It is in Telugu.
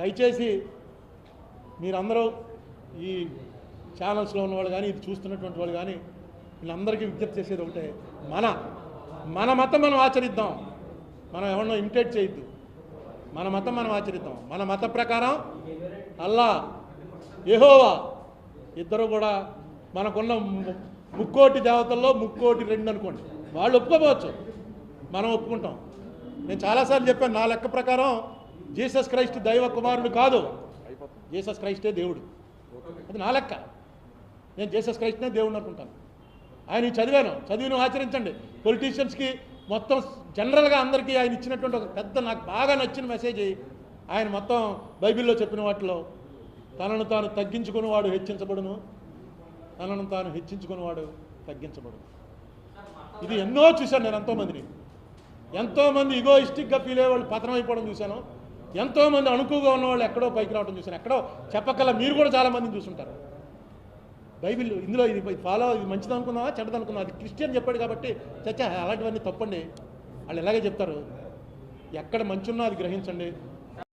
దయచేసి మీరందరూ ఈ ఛానల్స్లో ఉన్నవాళ్ళు కానీ ఇది చూస్తున్నటువంటి వాళ్ళు కానీ వీళ్ళందరికీ విజ్ఞప్తి చేసేది ఒకటే. మన మన మతం మనం ఆచరిద్దాం. మనం ఎవరినో ఇమిటేట్ చేయొద్దు. మన మతం మనం ఆచరిద్దాం. మన మత ప్రకారం అల్లా యెహోవా ఇద్దరు కూడా మనకున్న ముక్కోటి దేవతల్లో ముక్కోటి రెండు అనుకోండి. వాళ్ళు ఒప్పుకోవచ్చు మనం ఒప్పుకుంటాం. నేను చాలాసార్లు చెప్పాను నా లెక్క ప్రకారం జీసస్ క్రైస్ట్ దైవ కుమారుడు కాదు. జీసస్ క్రైస్టే దేవుడు. అది నా లెక్క. నేను జీసస్ క్రైస్ట్నే దేవుడు అనుకుంటాను. ఆయన చదివాను. చదివాను చదివిన ఆచరించండి. పొలిటీషియన్స్కి మొత్తం జనరల్గా అందరికీ ఆయన ఇచ్చినటువంటి ఒక పెద్ద నాకు బాగా నచ్చిన మెసేజ్ ఆయన మొత్తం బైబిల్లో చెప్పిన వాటిలో. తనను తాను తగ్గించుకునేవాడు హెచ్చించబడును. తనను తాను హెచ్చించుకునేవాడు తగ్గించబడును. ఇది ఎన్నో చూశాను నేను ఎంతోమందిని. ఎంతోమంది ఇగోయిస్టిక్గా ఫీల్ అయ్యే వాళ్ళు పతనం అయిపోవడం చూశాను. ఎంతోమంది అణుకుగా ఉన్నవాళ్ళు ఎక్కడో పైకి రావడం చూసాను ఎక్కడో చెప్పకల్లా మీరు కూడా చాలామందిని చూసుంటారు. బైబిల్ ఇందులో ఇది ఫాలో ఇది మంచిది అనుకున్నావా చెడ్డది అనుకున్నావా? అది క్రిస్టియన్ చెప్పాడు కాబట్టి చచ్చా అలాంటివన్నీ తప్పండి. వాళ్ళు ఇలాగే చెప్తారు? ఎక్కడ మంచున్నా ఉన్నా అది గ్రహించండి.